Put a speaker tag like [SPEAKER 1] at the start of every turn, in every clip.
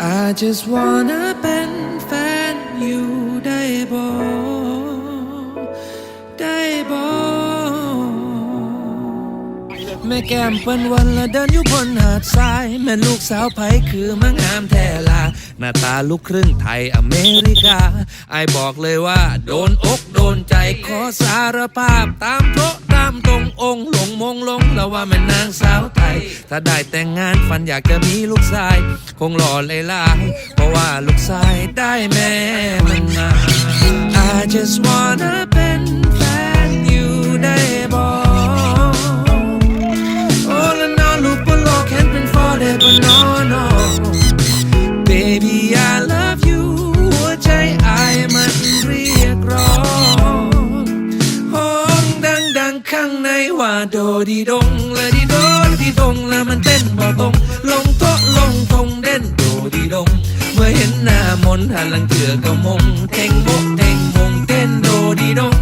[SPEAKER 1] I just wanna เป็นแฟนอยู่ได้บ่ได้บ่แม่แก้มเปิ้นวันละเดินอยู่บนหาดทราย แม่ลูกสาวไผคือมังงามแท้ลา หน้าตาลูกครึ่งไทยอเมริกาไอบอกเลยว่า โดนอกโดนใจขอสารภาพตามโทะตามตรงองค์หลงมงลงแล้วว่าแม่นางสาว ถ้าได้แต่งงานฝันอยากจะมีลูกชาย คงหล่อเลยลายเพราะว่าลูกชายได้แม่มันมา I just wanna เป็นแฟนอยู่ได้บ่โอ้ละนอลูกบนโลกเห็นเป็น forever no no baby I love you หัวใจไอายมันเรียกร้องห้องดังดังๆข้างในว่าโดดีดงและดีด ดีดงและมันเต้นบ่ตรง ลงโต๊ะลงทงเด่นโดดีดง เมื่อเห็นหน้ามนหันหลังเถื่อก็มงเท่งโมกเท่งมงเต้นโดดีดง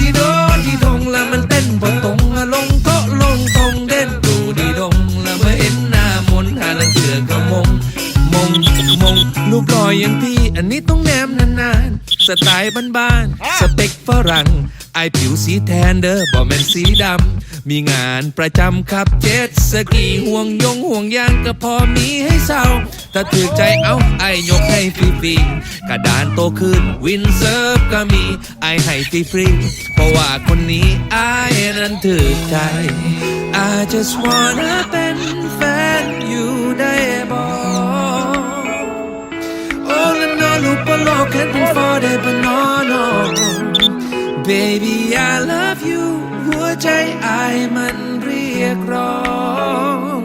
[SPEAKER 1] ดีโดดีดงและมันเต้นบ่ตรงลงโต๊ะลงทงเด่นโดดีดง และเมื่อเห็นหน้ามนหันหลังเถื่อก็มงมงมงลูกลอยอย่างพี่ อันนี้ต้องแนมนานๆสไตล์บ้านๆสเปคฝรั่ง ไอผิวสีแทนเด้อบ่แม่นสีดำ มีงานประจำครับเจ็ดสกีห่วงยงห่วงยางก็พอมีให้เศร้า ถ้าถือใจเอาไอยกให้ฟรีๆกระดานโตขึ้นวินเซิร์ฟก็มีไอให้ฟรีๆเพราะว่าคนนี้ไอนั้นถือใจ I just wanna เป็นแฟนอยู่ได้บ่ All in all, loop a lock and been for the banana. Baby, I love you. หัวใจไอายมันเรียกร้อง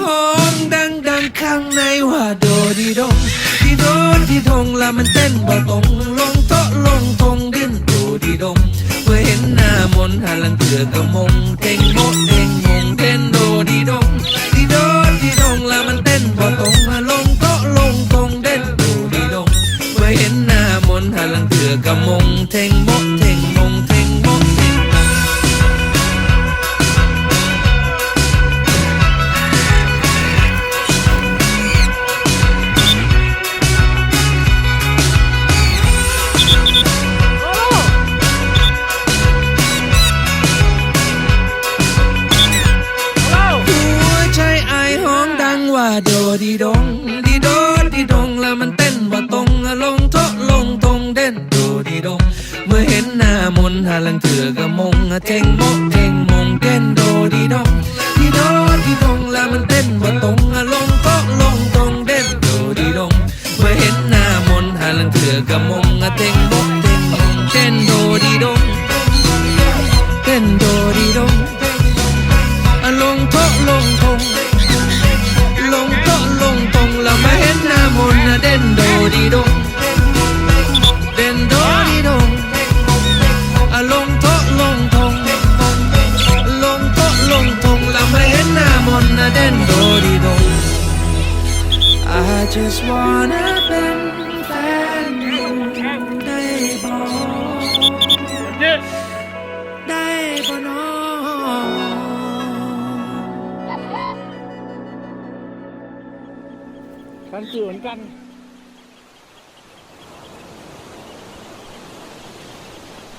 [SPEAKER 1] ห้องดังดังข้างในว่าโดดีดงดีโดดีดงแล้วมันเต้นบ่ตรงลงโตะลงทงดิ้นโดดีดงเมื่อเห็นหน้ามนหันหลังเถือก็มงเท่งโมกเท่งมงเต้นโดดีดงดีโดดีดงแล้วมันเต้นบ่ตรงลงโตะลงทงเด่นโดดีดงเมื่อเห็นหน้ามนหันหลังเถือก็มงเท่งโม ดีดงดีโดดีดงแล้วมันเต้นว่าตรงลงโทะลงตรงเด่นโดดีดง เมื่อเห็นหน้ามนหาลังเถื่อก็มงเท่งโมกเท่งมงเต้นโดดีดงดีโดดีดงแล้วมันเต้นว่าตรงลงโทะลงตรงเด่นโดดีดง เมื่อเห็นหน้ามนหาลังเถื่อก็มงเท่งโมกเท่งมงเต้นโดดีดง just wanna เป็นแฟนอยู่ได้บ่ได้บ่น้อ
[SPEAKER 2] กันจืดเหมือนกัน